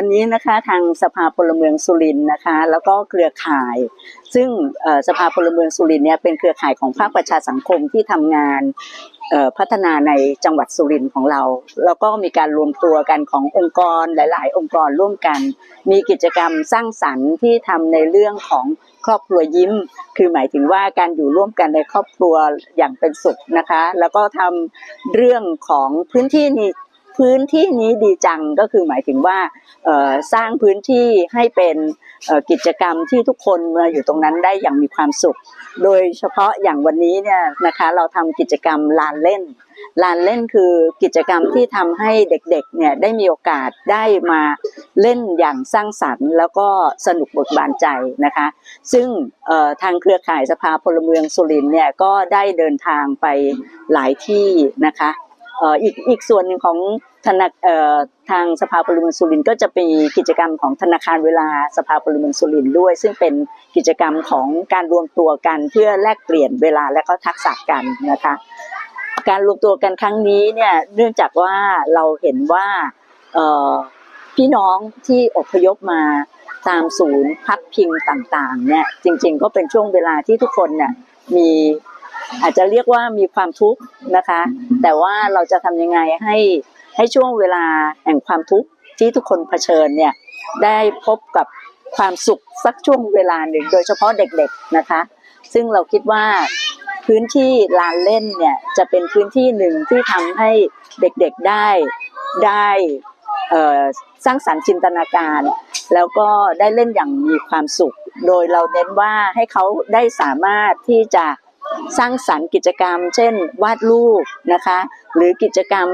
วันนี้นะคะทางสภาพลเมืองสุรินนะคะ แล้วก็เครือข่าย ซึ่งสภาพลเมืองสุรินเนี่ยเป็นเครือข่ายของภาคประชาสังคมที่ทำงานพัฒนาในจังหวัดสุรินทร์ของเรา แล้วก็มีการรวมตัวกันขององค์กรหลาย ๆ องค์กรร่วมกัน มีกิจกรรมสร้างสรรค์ที่ทำในเรื่องของครอบครัวยิ้ม คือหมายถึงว่าการอยู่ร่วมกันในครอบครัวอย่างเป็นสุขนะคะ แล้วก็ทำเรื่องของพื้นที่ พื้นที่นี้ดีจังก็คือหมายถึงว่าสร้างพื้นที่ให้เป็นกิจกรรมที่ทุกคนมาอยู่ตรงนั้นได้อย่างมีความสุข โดยเฉพาะอย่างวันนี้เนี่ยนะคะเราทำกิจกรรมลานเล่นลานเล่นคือกิจกรรมที่ทำให้เด็กๆเนี่ยได้มีโอกาสได้มาเล่นอย่างสร้างสรรค์ แล้วก็สนุกเบิกบานใจนะคะ ซึ่งทางเครือข่ายสภาพลเมืองสุรินทร์เนี่ยก็ได้เดินทางไปหลายที่นะคะ อีกอีกส่วนหนึ่งของธนาทางสภาพลเมืองสุรินทร์ก็จะมีกิจกรรมของธนาคารเวลาสภาพลเมืองสุรินทร์ด้วย ซึ่งเป็นกิจกรรมของการรวมตัวกันเพื่อแลกเปลี่ยนเวลาและก็ทักษะกันนะคะการรวมตัวกันครั้งนี้เนี่ยเนื่องจากว่าเราเห็นว่าพี่น้องที่อพยพมาตามศูนย์พักพิงต่างๆเนี่ยจริงๆ ก็เป็นช่วงเวลาที่ทุกคนเนี่ยมี อาจจะเรียกว่ามีความทุกข์นะคะ แต่ว่าเราจะทำยังไงให้ให้ช่วงเวลาแห่งความทุกข์ที่ทุกคนเผชิญเนี่ยได้พบกับความสุขสักช่วงเวลาหนึ่ง โดยเฉพาะเด็กๆนะคะ ซึ่งเราคิดว่าพื้นที่ลานเล่นเนี่ยจะเป็นพื้นที่หนึ่งที่ทำให้เด็กๆได้ได้เอ่อสร้างสรรค์จินตนาการ แล้วก็ได้เล่นอย่างมีความสุข โดยเราเน้นว่าให้เขาได้สามารถที่จะ สร้างสรรค์กิจกรรม เช่น วาดรูปนะคะ หรือกิจกรรม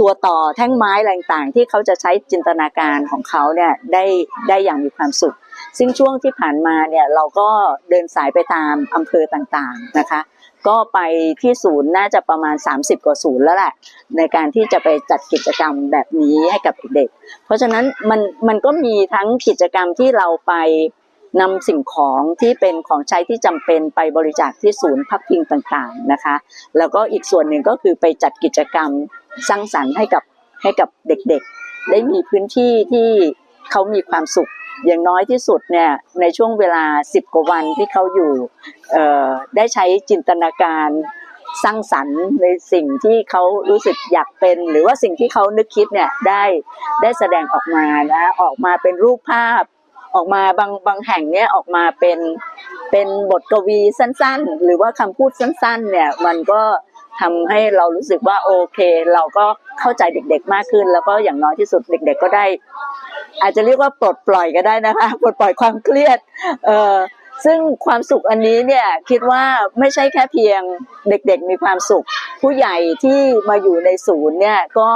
ตัวต่อแท่งไม้อะไรต่างๆที่เขาจะใช้จินตนาการของเขาเนี่ยได้ได้อย่างมีความสุข ซึ่งช่วงที่ผ่านมาเนี่ยเราก็เดินสายไปตามอำเภอต่างๆนะคะ ก็ไปที่ศูนย์น่าจะประมาณ 30 กว่าศูนย์แล้วแหละในการที่จะไปจัดกิจกรรมแบบนี้ให้กับเด็ก เพราะฉะนั้นมันมันก็มีทั้งกิจกรรมที่เราไป นำสิ่งของที่เป็นของใช้ที่จำเป็นไปบริจาคที่ศูนย์พักพิงต่างๆนะคะ แล้วก็อีกส่วนหนึ่งก็คือไปจัดกิจกรรมสร้างสรรค์ให้กับให้กับเด็กๆ ได้มีพื้นที่ที่เขามีความสุข อย่างน้อยที่สุดเนี่ยในช่วงเวลา 10 กว่าวันที่เขาอยู่ได้ใช้จินตนาการสร้างสรรค์ในสิ่งที่เขารู้สึกอยากเป็น หรือว่าสิ่งที่เขานึกคิดเนี่ยได้ได้แสดงออกมานะออกมาเป็นรูปภาพ ออกมาบางบางแห่งเนี่ยออกมาเป็นเป็นบทกวีสั้นๆ หรือว่าคำพูดสั้นๆ เนี่ยมันก็ทำให้เรารู้สึกว่าโอเค เราก็เข้าใจเด็กๆมากขึ้น แล้วก็อย่างน้อยที่สุดเด็ก ๆ ก็ได้ อาจจะเรียกว่าปลดปล่อยก็ได้นะคะปลดปล่อยความเครียดเออซึ่งความสุขอันนี้เนี่ยคิดว่าไม่ใช่แค่เพียงเด็กๆ มีความสุข ผู้ใหญ่ที่มาอยู่ในศูนย์เนี่ยก็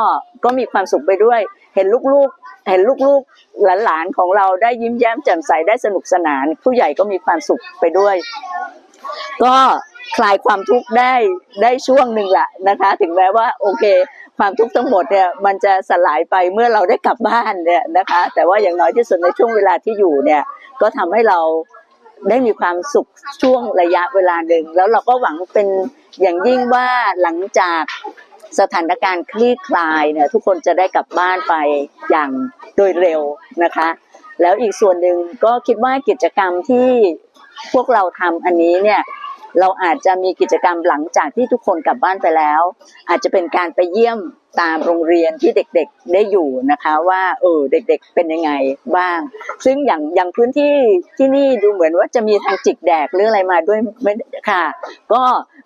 ก็มีความสุขไปด้วย เห็นลูกๆ เห็นลูกๆ หลานๆของเราได้ยิ้มแย้มแจ่มใสได้สนุกสนาน ผู้ใหญ่ก็มีความสุขไปด้วย ก็คลายความทุกข์ได้ได้ช่วงหนึ่งแหละนะคะ ถึงแม้ว่าโอเค ความทุกข์ทั้งหมดเนี่ยมันจะสลายไปเมื่อเราได้กลับบ้านเนี่ยนะคะ แต่ว่าอย่างน้อยที่สุดในช่วงเวลาที่อยู่เนี่ยก็ทำให้เราได้มีความสุขช่วงระยะเวลาหนึ่งแล้วเราก็หวังเป็นอย่างยิ่งว่าหลังจาก สถานการณ์คลี่คลายเนี่ยทุกคนจะได้กลับบ้านไปอย่างโดยเร็วนะคะ แล้วอีกส่วนหนึ่งก็คิดว่ากิจกรรมที่พวกเราทำอันนี้เนี่ยเราอาจจะมีกิจกรรมหลังจากที่ทุกคนกลับบ้านไปแล้ว อาจจะเป็นการไปเยี่ยมตามโรงเรียนที่เด็กๆได้อยู่นะคะ ว่าเออเด็กๆเป็นยังไงบ้าง ซึ่งอย่างอย่างพื้นที่ที่นี่ดูเหมือนว่าจะมีทางจิกแดกหรืออะไรมาด้วยไม่ค่ะ ก็เ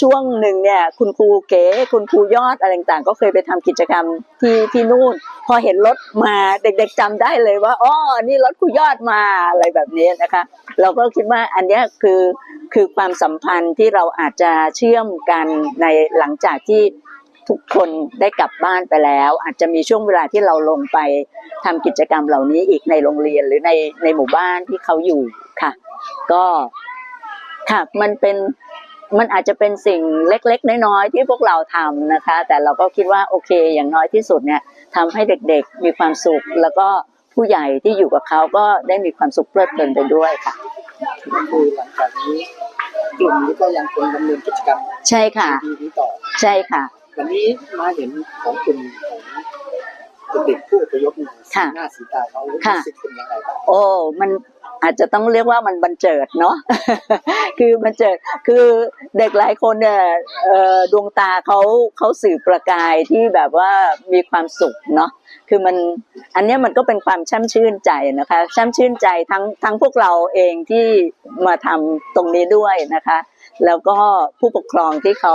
ช่วงหนึ่งเนี่ยคุณครูเก๋คุณครูยอดอะไรต่างๆ ก็เคยไปทำกิจกรรมที่ที่นู่น พอเห็นรถมาเด็กๆจำได้เลยว่าอ๋อนี่รถครูยอดมาอะไรแบบนี้นะคะ เราก็คิดว่าอันนี้คือคือความสัมพันธ์ที่เราอาจจะเชื่อมกันในหลังจากที่ทุกคนได้กลับบ้านไปแล้ว อาจจะมีช่วงเวลาที่เราลงไปทำกิจกรรมเหล่านี้อีกในโรงเรียนหรือในในหมู่บ้านที่เขาอยู่ค่ะ ก็ค่ะมันเป็น มันอาจจะเป็นสิ่งเล็กๆ น้อยๆ ที่พวกเราทำนะคะ แต่เราก็คิดว่าโอเค อย่างน้อยที่สุดเนี่ยทำให้เด็กๆมีความสุข แล้วก็ผู้ใหญ่ที่อยู่กับเขาก็ได้มีความสุขเพลิดเพลินไปด้วยค่ะคือหลังจากนี้กลุ่มนี้ก็ยังคงดำเนินกิจกรรมใช่ค่ะดีนี้ต่อใช่ค่ะ วันนี้มาเห็นของกลุ่มของเด็กผู้อพยพเนี่ยสีค่ะหน้าสีตาเขารู้ค่ะสึกเป็นยังไงบ้างโอ้มัน อาจจะต้องเรียกว่ามันบันเจิดเนาะ คือบันเจิด คือเด็กหลายคนเนี่ยดวงตาเขาเขาสื่อประกายที่แบบว่ามีความสุขเนาะ คือมัน อันนี้มันก็เป็นความช่ำชื่นใจนะคะ ช่ำชื่นใจทั้งทั้งพวกเราเองที่มาทำตรงนี้ด้วยนะคะ แล้วก็ผู้ปกครองที่เขา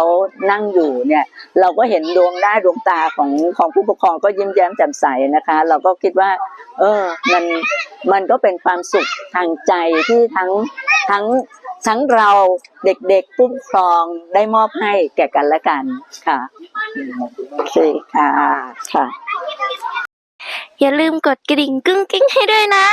นั่งอยู่เนี่ย เราก็เห็นดวงได้ดวงตาของของผู้ปกครองก็ยิ้มแย้มแจ่มใสนะคะ เราก็คิดว่า เออมันมันก็เป็นความสุขทางใจที่ทั้งทั้งทั้งเราเด็กๆผู้ปกครองได้มอบให้แก่กันและกันค่ะโอเคค่ะค่ะอย่าลืมกดกระดิ่งกึ้งกิ้งให้ด้วยนะ